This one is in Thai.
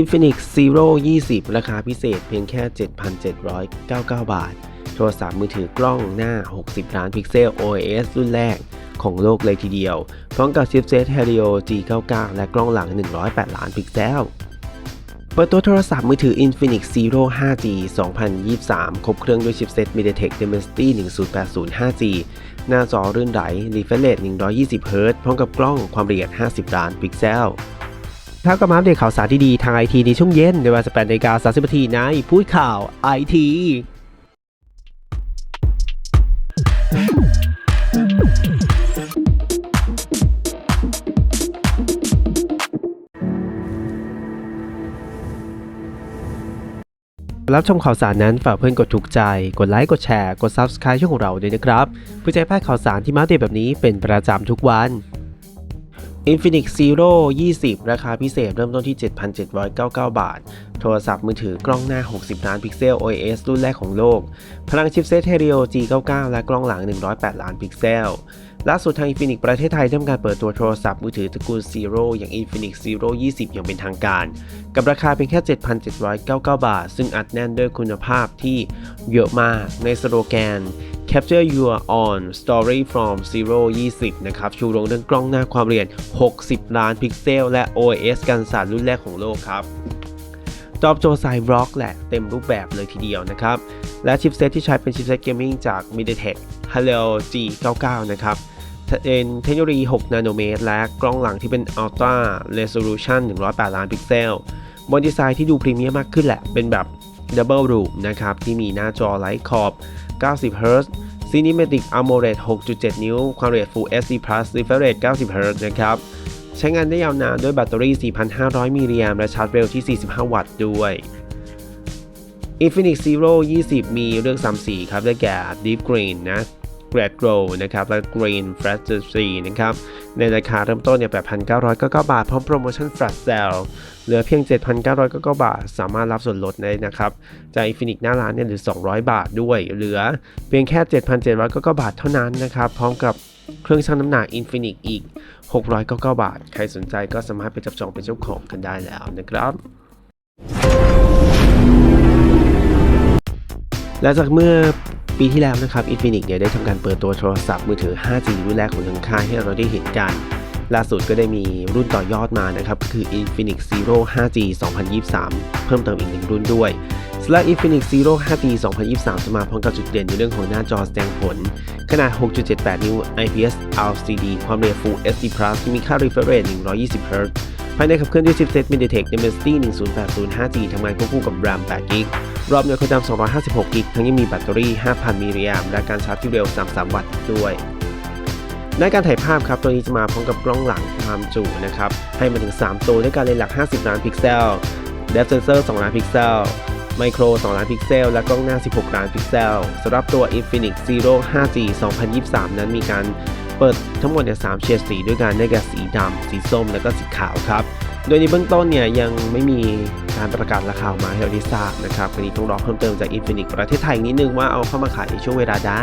Infinix Zero 20 ราคาพิเศษเพียงแค่ 7,799 บาท โทรศัพท์มือถือกล้องหน้า 60 ล้านพิกเซล OIS รุ่นแรกของโลกเลยทีเดียว พร้อมกับชิปเซต Helio G99 และกล้องหลัง 108 ล้านพิกเซลเปิดตัวโทรศัพท์มือถือ Infinix Zero 5G 2023 ครบเครื่องด้วยชิปเซต MediaTek Dimensity 1080 5G หน้าจอรื่นไหล refresh rate 120Hz พร้อมกับกล้องความละเอียด 50 ล้านพิกเซล ครับก็มาอัปเดตข่าวสารที่ดีทางไอทีในช่วงเย็นในเวลา18นาฬิกา30นาทีในพูดข่าวไอทีรับชมข่าวสารนั้นฝากเพื่อนกดถูกใจ กดไลค์ กดแชร์ กด Subscribe ช่องของเราด้วยนะครับเพื่อจะให้พลาดข่าวสารที่มาเดตแบบนี้เป็นประจำทุกวัน Infinix Zero 20 ราคาพิเศษเริ่มต้นที่ 7,799 บาท โทรศัพท์มือถือกล้องหน้า 60 ล้านพิกเซล OIS รุ่นแรกของโลก พลังชิปเซต Helio G99 และกล้องหลัง 108 ล้านพิกเซล ล่าสุดทาง Infinix ประเทศไทยได้ทำการเปิดตัวโทรศัพท์มือถือตระกูล Zero อย่าง Infinix Zero 20 อย่างเป็นทางการ กับราคาเพียงแค่ 7,799 บาท ซึ่งอัดแน่นด้วยคุณภาพที่เยอะมากในสโลแกน Capture Your On Story from Zero 20 นะครับ ชูโรงเรื่องกล้องหน้าความละเอียด 60 ล้านพิกเซล และ OIS กันสั่นรุ่นแรกของโลกครับตอบโจทย์สายบล็อกแหละเต็มรูปแบบเลยทีเดียวนะครับ และชิปเซตที่ใช้เป็นชิปเซตเกมมิ่งจาก MediaTek Helio G99 นะครับเป็นเทคโนโลยี 6 นาโนเมตร และกล้องหลังที่เป็น Ultra Resolution 108 ล้านพิกเซล บนดีไซน์ที่ดูพรีเมียมมากขึ้นแหละ เป็นแบบ Double Room นะครับ ที่มีหน้าจอไลท์ขอบ 90 Hz Cinematic AMOLED 6.7 นิ้ว ความละเอียด Full HD Plus refresh rate 90 Hz นะครับ ใช้งานได้ยาวนานด้วยแบตเตอรี่ 4,500 มิลลิแอมป์และชาร์จเร็วที่ 45 วัตต์ด้วย Infinix Zero 20 มีเลือก3สีครับ ได้แก่ Deep Green นะ Red Glow นะครับ และ Green Flash 3นะครับ ในราคาเริ่มต้นเนี่ย8,999 บาท พร้อมโปรโมชั่น Flash Sale เหลือเพียง 7,999 บาท สามารถรับส่วนลดได้นะครับ จาก Infinix หน้าร้านเนี่ยหรือ 200 บาทด้วย เหลือเพียงแค่ 7,799 บาทเท่านั้นนะครับ พร้อมกับเครื่องชั่งน้ำหนัก Infinix อีก 699 บาท ใครสนใจก็สามารถไปจับจองเป็นเจ้าของกันได้แล้วนะครับและจากเมื่อ ปีที่แล้วนะครับ Infinix เนี่ยได้ทำการเปิดตัวโทรศัพท์มือถือ 5G รุ่นแรกของทางค่ายให้เราได้เห็นกัน ล่าสุดก็ได้มีรุ่นต่อยอดมานะครับ คือ Infinix Zero 5G 2023 เพิ่มเติมอีกหนึ่งรุ่นด้วยสำหรับ Infinix Zero 5G 2023 จะมาพร้อมกับจุดเด่นในเรื่องของหน้าจอแสดงผล ขนาด 6.78 นิ้ว IPS LCD ความเร็ว Full HD Plus ที่มีค่า refresh rate 120 Hz ภายในขับเคลื่อนด้วยชิปเซ็ต MediaTek Dimensity 1080 5G ทำงานควบคู่กับ RAM 8 GB รอบเนื้อความจำ256กิกทั้งยังมีแบตเตอรี่ 5,000มิลลิแอมป์และการชาร์จที่เร็ว 33 วัตต์ด้วยในการถ่ายภาพครับตัวนี้จะมาพร้อมกับกล้องหลังความจุนะครับให้มาถึง 3 ตัวด้วยการเลนส์หลัก 50 ล้านพิกเซล Depth Sensor 2ล้านพิกเซล Micro 2ล้านพิกเซล และกล้องหน้า 16 ล้านพิกเซลสำหรับตัว Infinix Zero 5G 2023 นั้นมีการ เปิดทั้งหมดเนี่ย3เฉดสีด้วยกันได้แก่สีดำสีส้มและก็สีขาวครับ โดยในเบื้องต้นเนี่ยยังไม่มีการประกาศราคาออกมาให้เราได้ทราบนะครับวันนี้ต้องรอเพิ่มเติมจากอินฟินิตประเทศไทยนิดนึงว่าเอาเข้ามาขายในช่วงเวลาได้